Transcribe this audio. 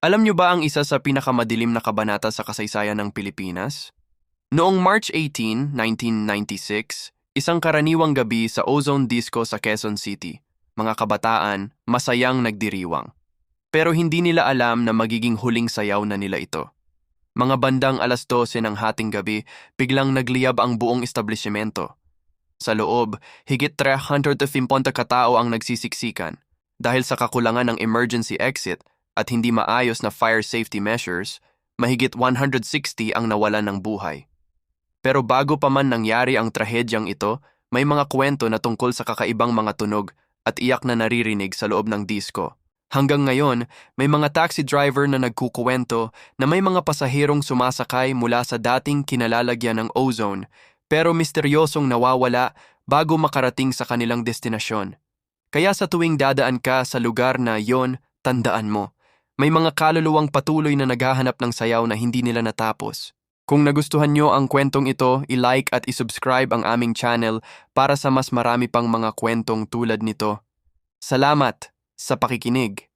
Alam niyo ba ang isa sa pinakamadilim na kabanata sa kasaysayan ng Pilipinas? Noong March 18, 1996, isang karaniwang gabi sa Ozone Disco sa Quezon City, mga kabataan masayang nagdiriwang. Pero hindi nila alam na magiging huling sayaw na nila ito. Mga bandang alas 12 ng hating gabi, biglang nagliyab ang buong establishmento. Sa loob, higit 350 katao ang nagsisiksikan. Dahil sa kakulangan ng emergency exit at hindi maayos na fire safety measures, mahigit 160 ang nawalan ng buhay. Pero bago pa man nangyari ang trahedyang ito, may mga kwento na tungkol sa kakaibang mga tunog at iyak na naririnig sa loob ng disco. Hanggang ngayon, may mga taxi driver na nagkukuwento na may mga pasaherong sumasakay mula sa dating kinalalagyan ng ozone pero misteryosong nawawala bago makarating sa kanilang destinasyon. Kaya sa tuwing dadaan ka sa lugar na yon, tandaan mo, may mga kaluluwang patuloy na naghahanap ng sayaw na hindi nila natapos. Kung nagustuhan nyo ang kwentong ito, i-like at i-subscribe ang aming channel para sa mas marami pang mga kwentong tulad nito. Salamat sa pakikinig.